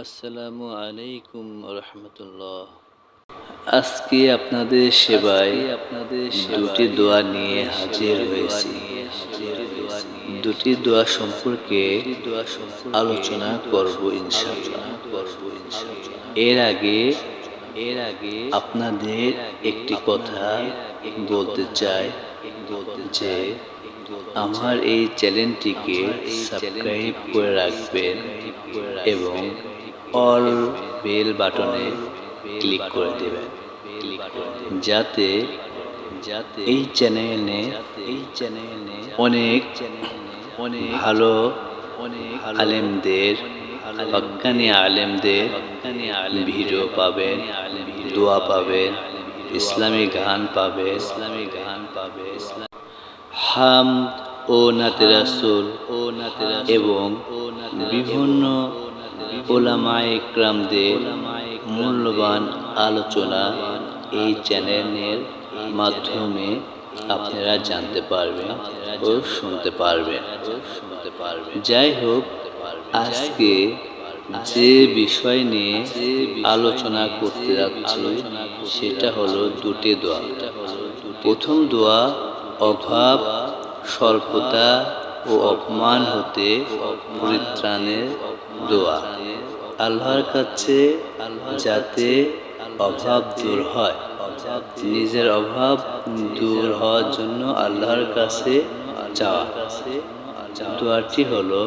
আসসালামু আলাইকুম রহমতুল্লাহ। আজকে আপনাদের সেবায় আপনাদের দুটি দোয়া নিয়ে হাজির হয়েছি। দুটি দোয়া সম্পর্কে আলোচনা করব ইনশাআল্লাহ। এর আগে এর আগে আপনাদের একটি কথা বলতে চাই। যে আমার এই চ্যানেলটিকে সাবস্ক্রাইব করে রাখবেন এবং অল বেল বাটনে ক্লিক করে দেবেন। যাতে যাতে এই চ্যানেলে এই চ্যানেলে অনেক অনেক ভালো অনেক আলেমদের হক্কানি আলেমদের ভিডিও পাবেন, দোয়া পাবেন, ইসলামী গান পাবে ইসলামী গান পাবে হাম ও নাতে রাসুল ও নাতে এবং বিভিন্ন ওলামা ইকরামদের মূল্যবান আলোচনা এই চ্যানেলের মাধ্যমে আপনারা জানতে পারবেন ও শুনতে পারবেন। যাই হোক আজকে যে বিষয় নিয়ে আলোচনা করতে যাচ্ছি সেটা হলো দুটি দোয়া। প্রথম দোয়া, অভাব, স্বল্পতা ও অপমান হতে পরিত্রাণের দোয়া। আল্লাহর কাছে যাতে অভাব দূর হয়, নিজের অভাব দূর হওয়ার জন্য আল্লাহর কাছে চাওয়া দোয়াটি হলো,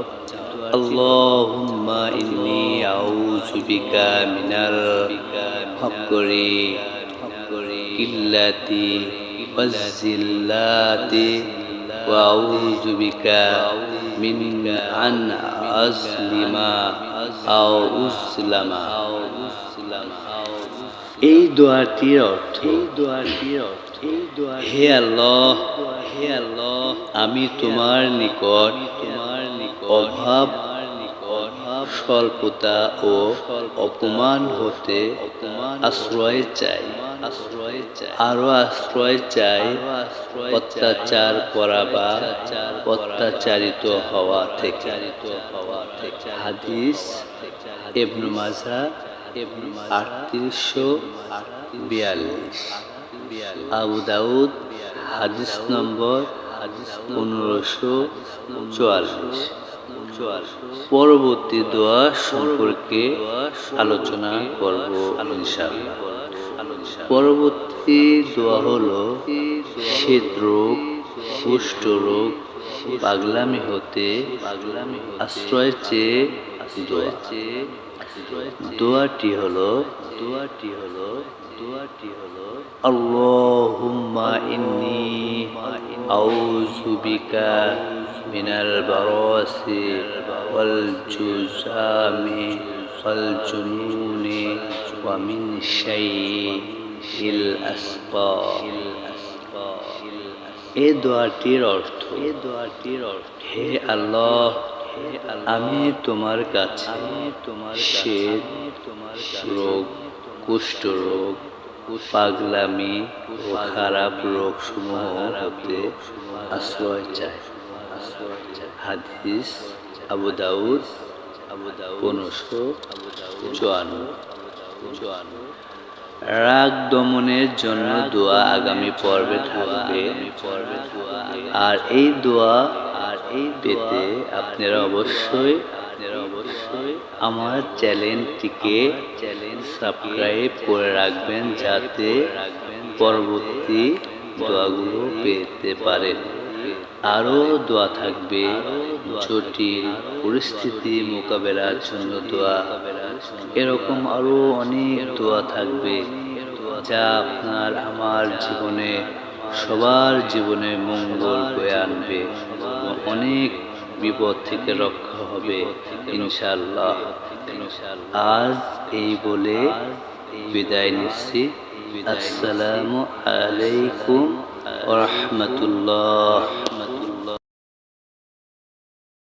আল্লাহুম্মা ইন্নি আউযু বিকা মিনাল ফকরি কিল্লাতি ওয়াজিল্লাতি ওয়া আউযু بك من أن أسلم أو أسلم. এই দোয়াটির অর্থ এই দোয়াটির অর্থ হে আল্লাহ হে আল্লাহ আমি তোমার নিকট তোমার নিকট অভাব স্বল্পতা ও অপমান হতে আশ্রয় চাই আরও আশ্রয় চাই অত্যাচার করা বা অত্যাচারিত হওয়া থেকে। হাদিস এবনু মাজা আটত্রিশশো বিয়াল্লিশ। আবু দাউদ হাদিস নম্বর পনেরোশো চুয়াল্লিশ। পরবর্তী দোয়া সম্পর্কে আলোচনা করব পরবর্তী দোয়া হলো রোগ, কুষ্ঠ রোগ, পাগলামি হতে আশ্রয় চেয়ে দোয়া। দোয়াটি হলো দোয়াটি হলো দোয়াটি হলো, আল্লাহুম্মা ইন্নি আউযু বিকা মিনাল বারাসি ওয়াল জুজামি ওয়াল জুনুনি ওয়া মিন শাইইল আসফা এ দোয়াটির অর্থ এ দোয়াটির অর্থ হে আল্লাহ, আমি তোমার কাছে আমি তোমার শ্বেত তোমার রোগ, কুষ্ঠ রোগ, পাগলামি খারাপ রোগ সমূহ হতে আশ্রয় চাই। হাদিস, আবু দাউদ আবু দাউদ রাগ দমনের জন্য দোয়া আগামী পর্বে থাকবে। আর এই দোয়া আর এই পেতে আপনারা অবশ্যই অবশ্যই আমার চ্যানেলটিকে চ্যানেল সাবস্ক্রাইব করে রাখবেন যাতে পরবর্তী দোয়াগুলো পেতে পারেন। আরও দোয়া থাকবে। জটিল পরিস্থিতি মোকাবেলার জন্য দোয়া। এরকম আরও অনেক দোয়া থাকবে যা আপনার আমার জীবনে, সবার জীবনে মঙ্গল বয়ে আনবে অনেক বিপদ থেকে রক্ষা হবে ইনশাল্লাহ আজ এই বলে বিদায় নিচ্ছি। আসসালামু আলাইকুম রহমতুল্লাহ।